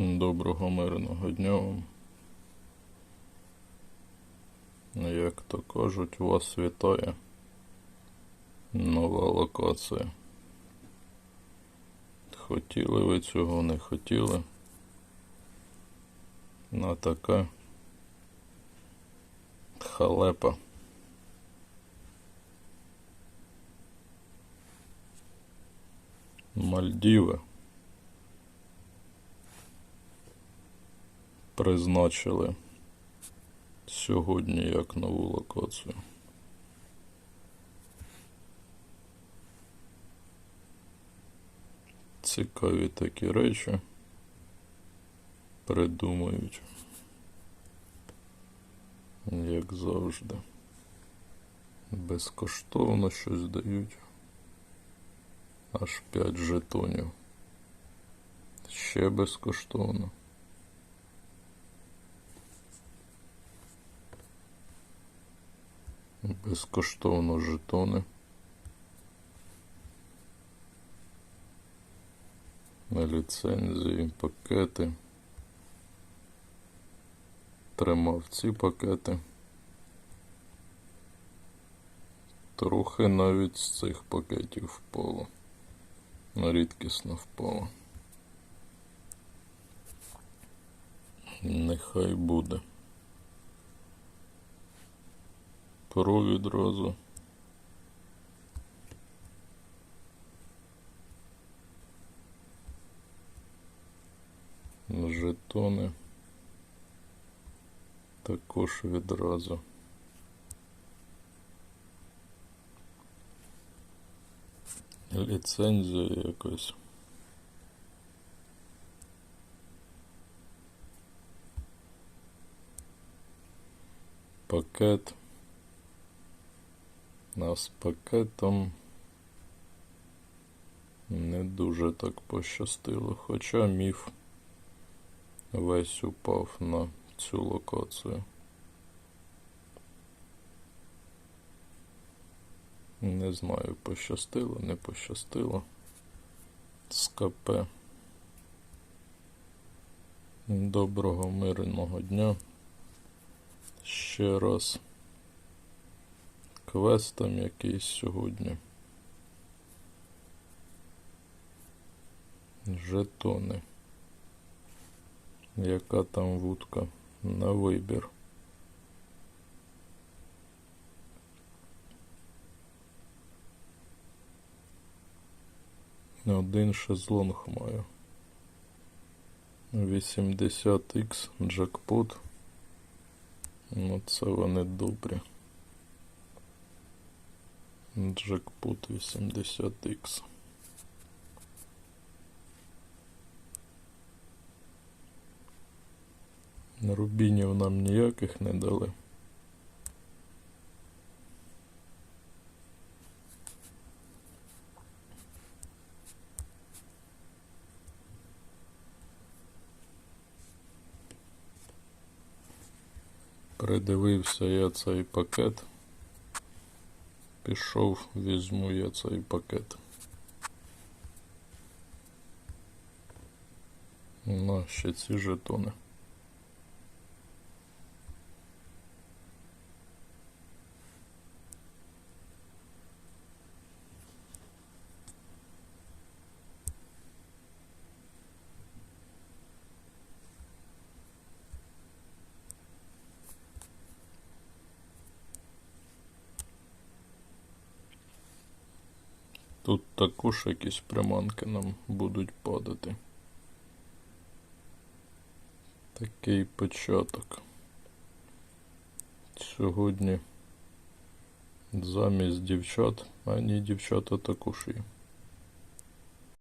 Доброго мирного дня. Як то кажуть, вас вітає нова локація. Хотіли ви цього, не хотіли. На така халепа. Мальдіви. Призначили сьогодні як нову локацію. Цікаві такі речі придумують, як завжди. Безкоштовно щось дають. Аж 5 жетонів. Ще безкоштовно. Безкоштовно жетони. На ліцензії, пакети. Тримав ці пакети. Трохи навіть з цих пакетів впало. Рідкісно впало. Нехай буде. Перо відразу. Жетони також відразу. Ліцензія якось. Пакет. Нас пакетом не дуже так пощастило, хоча міф весь упав на цю локацію. Не знаю, пощастило, не пощастило. З. Доброго мирного дня. Ще раз квест там якийсь сьогодні. Жетони. Яка там вудка на вибір? Один шезлонг маю. 80х джекпот. Ну це вони добрі. Джекпот 80X. Рубінів нам ніяких не дали. Придивився я цей пакет. Пішов, візьму я цей пакет. На ще ці жетони. Тут також якісь приманки нам будуть падати. Такий початок. Сьогодні замість дівчат, а ні, дівчата також є.